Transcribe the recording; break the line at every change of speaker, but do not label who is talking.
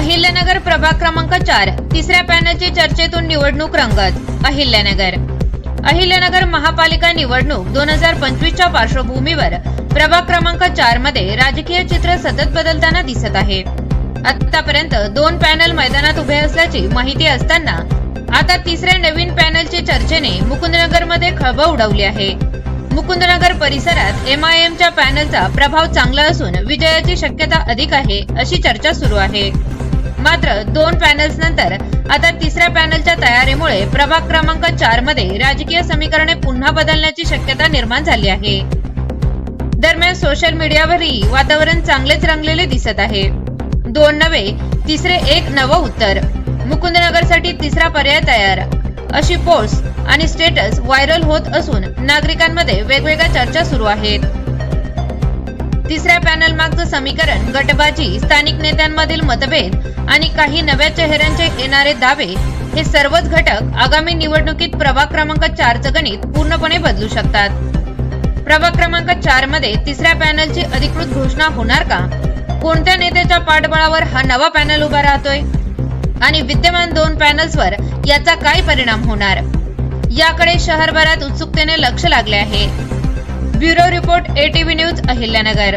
अहिल्यानगर प्रभाग क्रमांक चार तिसऱ्या पॅनलची चर्चेतून निवडणूक रंगत अहिल्यानगर. अहिल्यानगर महापालिका निवडणूक दोन हजार पंचवीसच्या पार्श्वभूमीवर प्रभाग क्रमांक चारमध्ये राजकीय चित्र सतत बदलताना दिसत आहे. आतापर्यंत दोन पॅनल मैदानात उभे असल्याची माहिती असताना आता तिसऱ्या नवीन चर्चेने चर्चेने मुकुंदनगरमध्ये खळबळ उडवली आहे. मुकुंदनगर परिसरात एम आय एमच्या पॅनलचा प्रभाव चांगला असून विजयाची शक्यता अधिक आहे अशी चर्चा सुरू आहे. मात्र दोन पॅनल्स नंतर आता तिसऱ्या पॅनलच्या तयारीमुळे प्रभाग क्रमांक चारमध्ये राजकीय समीकरणे पुन्हा बदलण्याची शक्यता निर्माण झाली आहे. दरम्यान सोशल मीडियावरही वातावरण चांगलेच रंगलेले दिसत आहे. दोन नवे तिसरे एक नवं उत्तर. मुकुंदनगरसाठी तिसरा पर्याय तयार. अशी पोस्ट आणि स्टेटस व्हायरल होत असून नागरिकांमध्ये वेगवेगळ्या चर्चा सुरू आहेत. तिसऱ्या पॅनल मागचं समीकरण गटबाजी स्थानिक नेत्यांमधील मतभेद आणि काही नव्या चेहऱ्यांचे येणारे दावे हे सर्वच घटक आगामी निवडणुकीत प्रभाग क्रमांक चारचं गणित पूर्णपणे बदलू शकतात. प्रभाग क्रमांक चारमध्ये तिसऱ्या पॅनलची अधिकृत घोषणा होणार का? कोणत्या नेत्याच्या पाठबळावर हा नवा पॅनल उभा राहतोय? आणि विद्यमान दोन पॅनल्सवर याचा काय परिणाम होणार? याकडे शहरभरात उत्सुकतेने लक्ष लागले आहे. Bureau report ATV news Ahilyanagar.